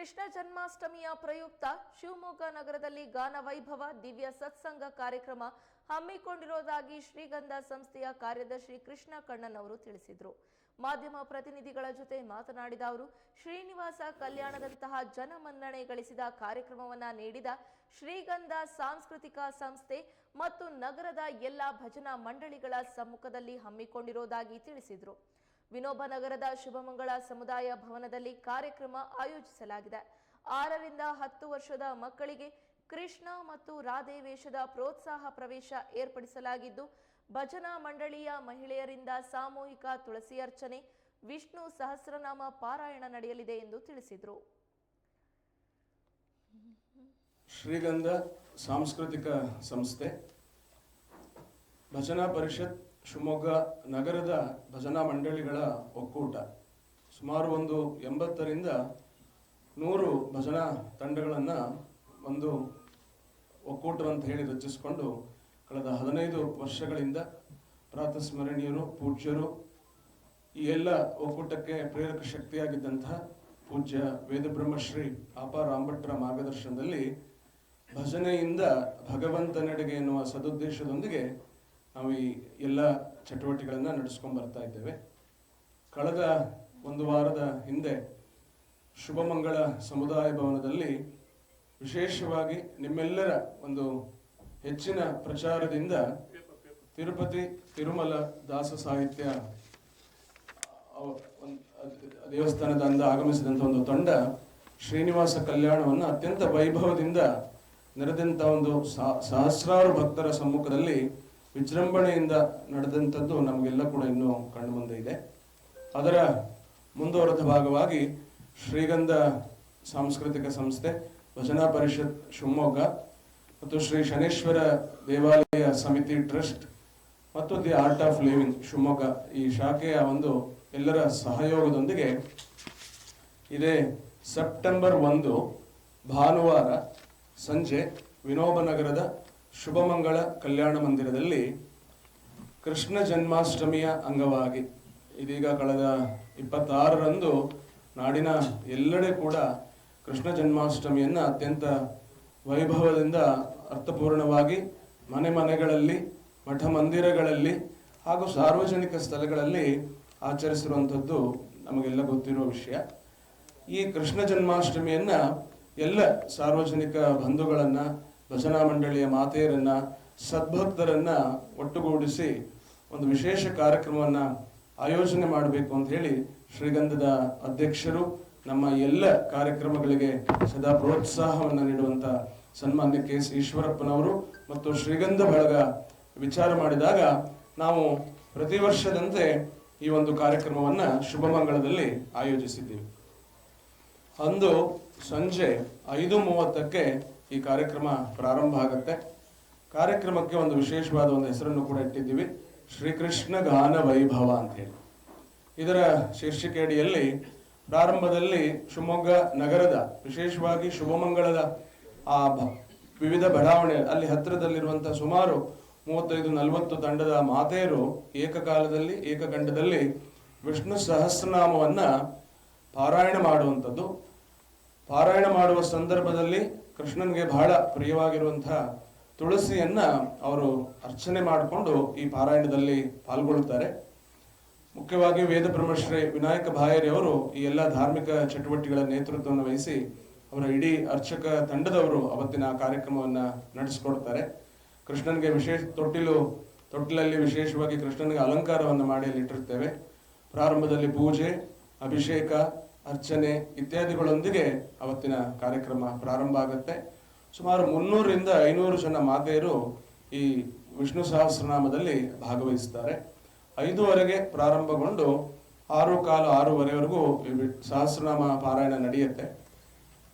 ಕೃಷ್ಣ ಜನ್ಮಾಷ್ಟಮಿಯ ಪ್ರಯುಕ್ತ ಶಿವಮೊಗ್ಗ ನಗರದಲ್ಲಿ ಗಾನ ವೈಭವ, ದಿವ್ಯ ಸತ್ಸಂಗ ಕಾರ್ಯಕ್ರಮ ಹಮ್ಮಿಕೊಂಡಿರುವುದಾಗಿ ಶ್ರೀಗಂಧ ಸಂಸ್ಥೆಯ ಕಾರ್ಯದರ್ಶಿ ಕೃಷ್ಣ ಕಣ್ಣನ್ ಅವರು ತಿಳಿಸಿದರು. ಮಾಧ್ಯಮ ಪ್ರತಿನಿಧಿಗಳ ಜೊತೆ ಮಾತನಾಡಿದ ಅವರು, ಶ್ರೀನಿವಾಸ ಕಲ್ಯಾಣದಂತಹ ಜನಮನ್ನಣೆ ಗಳಿಸಿದ ಕಾರ್ಯಕ್ರಮವನ್ನು ನೀಡಿದ ಶ್ರೀಗಂಧ ಸಾಂಸ್ಕೃತಿಕ ಸಂಸ್ಥೆ ಮತ್ತು ನಗರದ ಎಲ್ಲ ಭಜನಾ ಮಂಡಳಿಗಳ ಸಮ್ಮುಖದಲ್ಲಿ ಹಮ್ಮಿಕೊಂಡಿರುವುದಾಗಿ ತಿಳಿಸಿದರು. ವಿನೋಬ ನಗರದ ಶುಭಮಂಗಳ ಸಮುದಾಯ ಭವನದಲ್ಲಿ ಕಾರ್ಯಕ್ರಮ ಆಯೋಜಿಸಲಾಗಿದೆ. ಆರರಿಂದ ಹತ್ತು ವರ್ಷದ ಮಕ್ಕಳಿಗೆ ಕೃಷ್ಣ ಮತ್ತು ರಾಧೆ ವೇಷದ ಪ್ರೋತ್ಸಾಹ ಪ್ರವೇಶ ಏರ್ಪಡಿಸಲಾಗಿದ್ದು, ಭಜನಾ ಮಂಡಳಿಯ ಮಹಿಳೆಯರಿಂದ ಸಾಮೂಹಿಕ ತುಳಸಿ ಅರ್ಚನೆ, ವಿಷ್ಣು ಸಹಸ್ರನಾಮ ಪಾರಾಯಣ ನಡೆಯಲಿದೆ ಎಂದು ತಿಳಿಸಿದರು. ಶ್ರೀಗಂಧ ಸಾಂಸ್ಕೃತಿಕ ಸಂಸ್ಥೆ, ಭಜನಾ ಪರಿಷತ್ ಶಿವಮೊಗ್ಗ ನಗರದ ಭಜನಾ ಮಂಡಳಿಗಳ ಒಕ್ಕೂಟ. ಸುಮಾರು ಒಂದು ಎಂಬತ್ತರಿಂದ ನೂರು ಭಜನಾ ತಂಡಗಳನ್ನು ಒಂದು ಒಕ್ಕೂಟವಂತ ಹೇಳಿ ರಚಿಸಿಕೊಂಡು ಕಳೆದ ಹದಿನೈದು ವರ್ಷಗಳಿಂದ ಪ್ರಾತಸ್ಮರಣೀಯರು ಪೂಜ್ಯರು, ಈ ಎಲ್ಲ ಒಕ್ಕೂಟಕ್ಕೆ ಪ್ರೇರಕ ಶಕ್ತಿಯಾಗಿದ್ದಂತಹ ಪೂಜ್ಯ ವೇದಬ್ರಹ್ಮಶ್ರೀ ಆಪ ಮಾರ್ಗದರ್ಶನದಲ್ಲಿ ಭಜನೆಯಿಂದ ಭಗವಂತನೆಡೆಗೆ ಎನ್ನುವ ಸದುದ್ದೇಶದೊಂದಿಗೆ ನಾವು ಈ ಎಲ್ಲ ಚಟುವಟಿಕೆಗಳನ್ನು ನಡೆಸ್ಕೊಂಡು ಬರ್ತಾ ಇದ್ದೇವೆ. ಕಳೆದ ಒಂದು ವಾರದ ಹಿಂದೆ ಶುಭಮಂಗಳ ಸಮುದಾಯ ಭವನದಲ್ಲಿ ವಿಶೇಷವಾಗಿ ನಿಮ್ಮೆಲ್ಲರ ಒಂದು ಹೆಚ್ಚಿನ ಪ್ರಚಾರದಿಂದ ತಿರುಪತಿ ತಿರುಮಲ ದಾಸ ಸಾಹಿತ್ಯ ದೇವಸ್ಥಾನದ ಅಂದ ಆಗಮಿಸಿದಂಥ ಒಂದು ತಂಡ ಶ್ರೀನಿವಾಸ ಕಲ್ಯಾಣವನ್ನು ಅತ್ಯಂತ ವೈಭವದಿಂದ ನೆರೆದಂಥ ಒಂದು ಸಹ- ಸಹಸ್ರಾರು ಭಕ್ತರ ಸಮ್ಮುಖದಲ್ಲಿ ವಿಜೃಂಭಣೆಯಿಂದ ನಡೆದಂಥದ್ದು ನಮಗೆಲ್ಲ ಕೂಡ ಇನ್ನೂ ಕಣ್ಣು ಮುಂದೆ ಇದೆ. ಅದರ ಮುಂದುವರೆದ ಭಾಗವಾಗಿ ಶ್ರೀಗಂಧ ಸಾಂಸ್ಕೃತಿಕ ಸಂಸ್ಥೆ, ಭಜನಾ ಪರಿಷತ್, ಶಿವಮೊಗ್ಗ ಮತ್ತು ಶ್ರೀ ಶನೇಶ್ವರ ದೇವಾಲಯ ಸಮಿತಿ ಟ್ರಸ್ಟ್ ಮತ್ತು the art of living Shivamogga ಈ ಶಾಖೆಯ ಒಂದು ಎಲ್ಲರ ಸಹಯೋಗದೊಂದಿಗೆ ಇದೇ ಸೆಪ್ಟೆಂಬರ್ ಒಂದು ಭಾನುವಾರ ಸಂಜೆ ವಿನೋಬ ನಗರದ ಶುಭಮಂಗಳ ಕಲ್ಯಾಣ ಮಂದಿರದಲ್ಲಿ ಕೃಷ್ಣ ಜನ್ಮಾಷ್ಟಮಿಯ ಅಂಗವಾಗಿ ಇದೀಗ ಕಳೆದ ಇಪ್ಪತ್ತಾರರಂದು ನಾಡಿನ ಎಲ್ಲೆಡೆ ಕೂಡ ಕೃಷ್ಣ ಜನ್ಮಾಷ್ಟಮಿಯನ್ನು ಅತ್ಯಂತ ವೈಭವದಿಂದ ಅರ್ಥಪೂರ್ಣವಾಗಿ ಮನೆ ಮನೆಗಳಲ್ಲಿ, ಮಠ ಮಂದಿರಗಳಲ್ಲಿ ಹಾಗೂ ಸಾರ್ವಜನಿಕ ಸ್ಥಳಗಳಲ್ಲಿ ಆಚರಿಸಿರುವಂಥದ್ದು ನಮಗೆಲ್ಲ ಗೊತ್ತಿರುವ ವಿಷಯ. ಈ ಕೃಷ್ಣ ಜನ್ಮಾಷ್ಟಮಿಯನ್ನ ಎಲ್ಲ ಸಾರ್ವಜನಿಕ ಬಂಧುಗಳನ್ನ ಭಜನಾ ಮಂಡಳಿಯ ಮಾತೆಯರನ್ನ, ಸದ್ಭಕ್ತರನ್ನ ಒಟ್ಟುಗೂಡಿಸಿ ಒಂದು ವಿಶೇಷ ಕಾರ್ಯಕ್ರಮವನ್ನ ಆಯೋಜನೆ ಮಾಡಬೇಕು ಅಂತ ಹೇಳಿ ಶ್ರೀಗಂಧದ ಅಧ್ಯಕ್ಷರು ನಮ್ಮ ಎಲ್ಲ ಕಾರ್ಯಕ್ರಮಗಳಿಗೆ ಸದಾ ಪ್ರೋತ್ಸಾಹವನ್ನು ನೀಡುವಂತ ಸನ್ಮಾನ್ಯ ಕೆ ಎಸ್ ಈಶ್ವರಪ್ಪನವರು ಮತ್ತು ಶ್ರೀಗಂಧ ಬಳಗ ವಿಚಾರ ಮಾಡಿದಾಗ ನಾವು ಪ್ರತಿ ವರ್ಷದಂತೆ ಈ ಒಂದು ಕಾರ್ಯಕ್ರಮವನ್ನ ಶುಭಮಂಗಳದಲ್ಲಿ ಆಯೋಜಿಸಿದ್ದೀವಿ. ಅಂದು ಸಂಜೆ ಐದು ಮೂವತ್ತಕ್ಕೆ ಈ ಕಾರ್ಯಕ್ರಮ ಪ್ರಾರಂಭ ಆಗುತ್ತೆ. ಕಾರ್ಯಕ್ರಮಕ್ಕೆ ಒಂದು ವಿಶೇಷವಾದ ಒಂದು ಹೆಸರನ್ನು ಕೂಡ ಇಟ್ಟಿದ್ದೀವಿ. ಶ್ರೀಕೃಷ್ಣ ಗಾನ ವೈಭವ ಅಂತ ಹೇಳಿ. ಇದರ ಶೀರ್ಷಿಕೆ ಅಡಿಯಲ್ಲಿ ಪ್ರಾರಂಭದಲ್ಲಿ ಶಿವಮೊಗ್ಗ ನಗರದ, ವಿಶೇಷವಾಗಿ ಶುಭಮಂಗಳದ ಆ ವಿವಿಧ ಬಡಾವಣೆ, ಅಲ್ಲಿ ಹತ್ತಿರದಲ್ಲಿರುವಂತಹ ಸುಮಾರು ಮೂವತ್ತೈದು, ನಲವತ್ತು ತಂಡದ ಮಾತೆಯರು ಏಕಕಾಲದಲ್ಲಿ ಏಕಗಂಡದಲ್ಲಿ ವಿಷ್ಣು ಸಹಸ್ರನಾಮವನ್ನ ಪಾರಾಯಣ ಮಾಡುವಂಥದ್ದು. ಪಾರಾಯಣ ಮಾಡುವ ಸಂದರ್ಭದಲ್ಲಿ ಕೃಷ್ಣನ್ಗೆ ಬಹಳ ಪ್ರಿಯವಾಗಿರುವಂತಹ ತುಳಸಿಯನ್ನ ಅವರು ಅರ್ಚನೆ ಮಾಡಿಕೊಂಡು ಈ ಪಾರಾಯಣದಲ್ಲಿ ಪಾಲ್ಗೊಳ್ಳುತ್ತಾರೆ. ಮುಖ್ಯವಾಗಿ ವೇದ ಬ್ರಹ್ಮಶ್ರೀ ವಿನಾಯಕ ಭಾಯರಿ ಅವರು ಈ ಎಲ್ಲ ಧಾರ್ಮಿಕ ಚಟುವಟಿಕೆಗಳ ನೇತೃತ್ವವನ್ನು ವಹಿಸಿ ಅವರ ಇಡೀ ಅರ್ಚಕ ತಂಡದವರು ಅವತ್ತಿನ ಕಾರ್ಯಕ್ರಮವನ್ನ ನಡೆಸಿಕೊಡ್ತಾರೆ. ಕೃಷ್ಣನ್ಗೆ ವಿಶೇಷ ತೊಟ್ಟಿಲು, ತೊಟ್ಟಿಲಲ್ಲಿ ವಿಶೇಷವಾಗಿ ಕೃಷ್ಣನಿಗೆ ಅಲಂಕಾರವನ್ನು ಮಾಡಿ ಅಲ್ಲಿ ಇಟ್ಟಿರ್ತೇವೆ ಪ್ರಾರಂಭದಲ್ಲಿ ಪೂಜೆ, ಅಭಿಷೇಕ ಅರ್ಚನೆ ಇತ್ಯಾದಿಗಳೊಂದಿಗೆ ಅವತ್ತಿನ ಕಾರ್ಯಕ್ರಮ ಪ್ರಾರಂಭ ಆಗುತ್ತೆ. ಸುಮಾರು ಮುನ್ನೂರರಿಂದ ಐನೂರು ಜನ ಮಾತೆಯರು ಈ ವಿಷ್ಣು ಸಹಸ್ರನಾಮದಲ್ಲಿ ಭಾಗವಹಿಸ್ತಾರೆ. ಐದೂವರೆಗೆ ಪ್ರಾರಂಭಗೊಂಡು ಆರು ಕಾಲು ಆರೂವರೆವರೆಗೂ ಸಹಸ್ರನಾಮ ಪಾರಾಯಣ ನಡೆಯುತ್ತೆ.